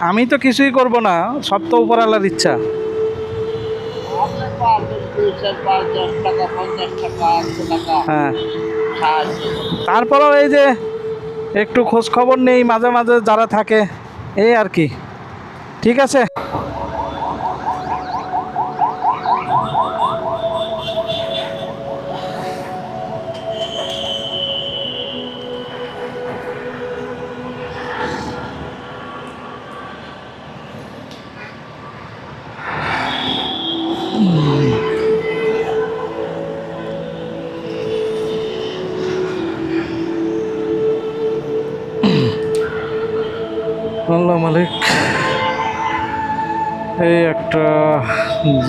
আমি তো কিছুই করব না, সব তো উপর উপরালার ইচ্ছা। হ্যাঁ। তারপরেও এই যে একটু খোঁজ খবর নেই, মাঝে মাঝে যারা থাকে, এই আর কি। ঠিক আছে? আল্লাহ মালিক এই একটা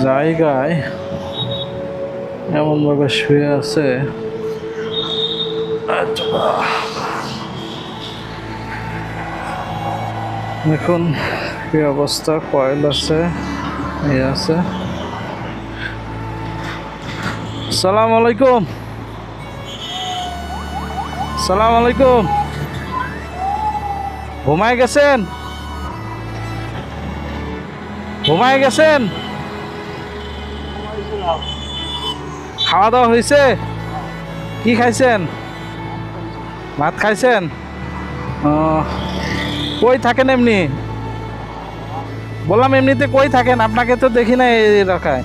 জায়গায় এমনভাবে শুয়ে আছে। দেখুন কি অবস্থা, কয়েল আছে এই আছে। সালাম আলাইকুম। সালাম আলাইকুম। ঘুমায় গেছেন? ঘুমায় গেছেন? খাওয়া দাওয়া হয়েছে কি খাইছেন? ভাত খাইছেন? কই থাকেন এমনি? বললাম এমনিতে কই থাকেন? আপনাকে তো দেখি না এই রাখায়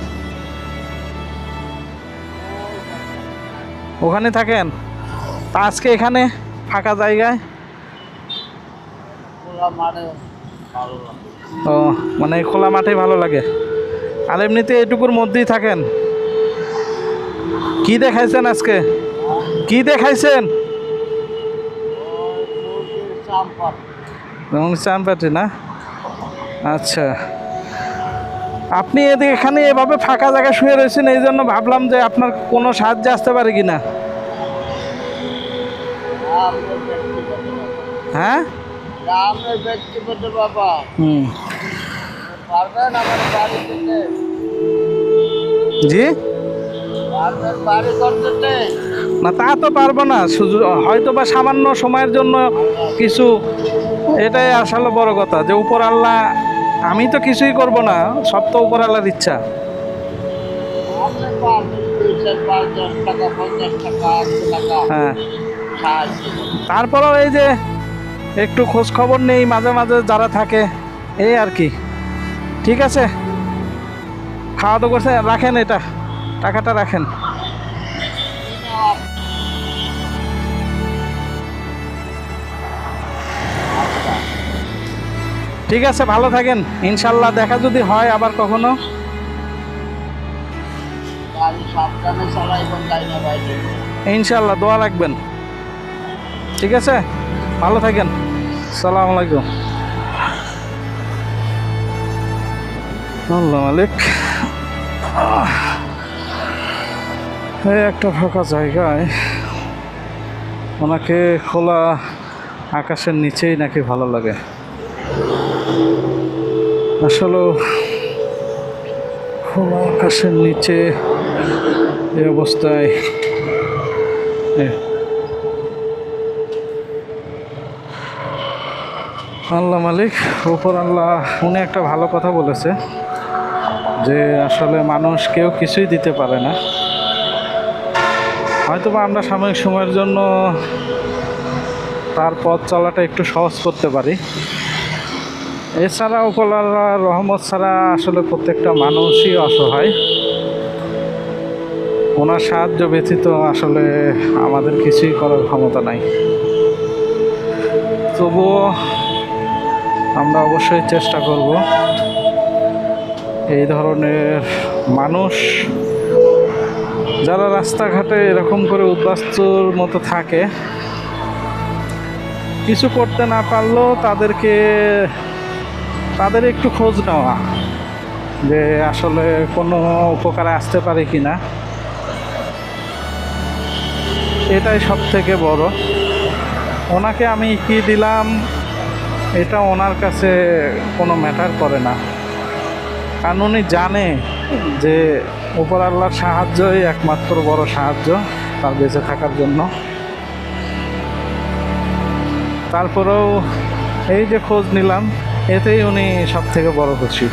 ওখানে থাকেন? তা আজকে এখানে ফাঁকা জায়গায়। ও মানে খোলা মাঠে ভালো লাগে। আর এমনিতে এটুকুর মধ্যেই থাকেন? কি দেখাইছেন আজকে? কি দেখাইছেন? চানপাটি না? আচ্ছা। আপনি এদিকে এখানে এভাবে ফাঁকা জায়গায় শুয়ে রয়েছেন এই জন্য ভাবলাম যে আপনার কোনো সাহায্য আসতে পারে কি না। হ্যাঁ? ব্যক্তিগত ব্যাপার। হুম। পারবেন আমার বাড়ি থেকে? জি? বাড়ি করতে না তা তো পারব না। হয়তো বা সামান্য সময়ের জন্য কিছু এটাই আসলে বড় কথা যে উপর আল্লাহ আমি তো কিছুই করব না সব তো উপর আল্লাহর ইচ্ছা। হ্যাঁ। তারপরেও এই যে একটু খোঁজ খবর নেই, মাঝে মাঝে যারা থাকে, এই আর কি। ঠিক আছে? খাওয়া দাওয়া করছে, রাখেন এটা, টাকাটা রাখেন। ঠিক আছে, ভালো থাকেন। ইনশাল্লাহ দেখা যদি হয় আবার কখনো। ইনশাল্লাহ, দোয়া রাখবেন। ঠিক আছে? ভালো থাকেন। সালাম আলাইকুম। আল্লাহ মালিক। এই একটা ফাঁকা জায়গায় ওনাকে খোলা আকাশের নিচেই নাকি ভালো লাগে। আসলে খোলা আকাশের নিচে এই অবস্থায় আল্লাহ মালিক উপর আল্লাহ উনি একটা ভালো কথা বলেছে যে আসলে মানুষ কেউ কিছুই দিতে পারে না। হয়তো বা আমরা সাময়িক সময়ের জন্য তার পথ চলাটা একটু সহজ করতে পারি। এছাড়া আল্লাহ রহমত ছাড়া আসলে প্রত্যেকটা মানুষই অসহায়। ওনার সাহায্য ব্যতীত আসলে আমাদের কিছুই করার ক্ষমতা নাই। তবুও আমরা অবশ্যই চেষ্টা করব। এই ধরনের মানুষ যারা রাস্তাঘাটে এরকম করে উদ্বাস্তুর মতো থাকে, কিছু করতে না পারলেও তাদেরকে, তাদের একটু খোঁজ নেওয়া যে আসলে কোনো উপকারে আসতে পারে কি না এটাই সব থেকে বড়। ওনাকে আমি কি দিলাম? এটা ওনার কাছে কোনো ম্যাটার করে না। কারণ উনি জানে যে উপর আল্লাহর সাহায্যই একমাত্র বড় সাহায্য তার বেঁচে থাকার জন্য। তারপরেও এই যে খোঁজ নিলাম, এতেই উনি সব থেকে বড় খুশি।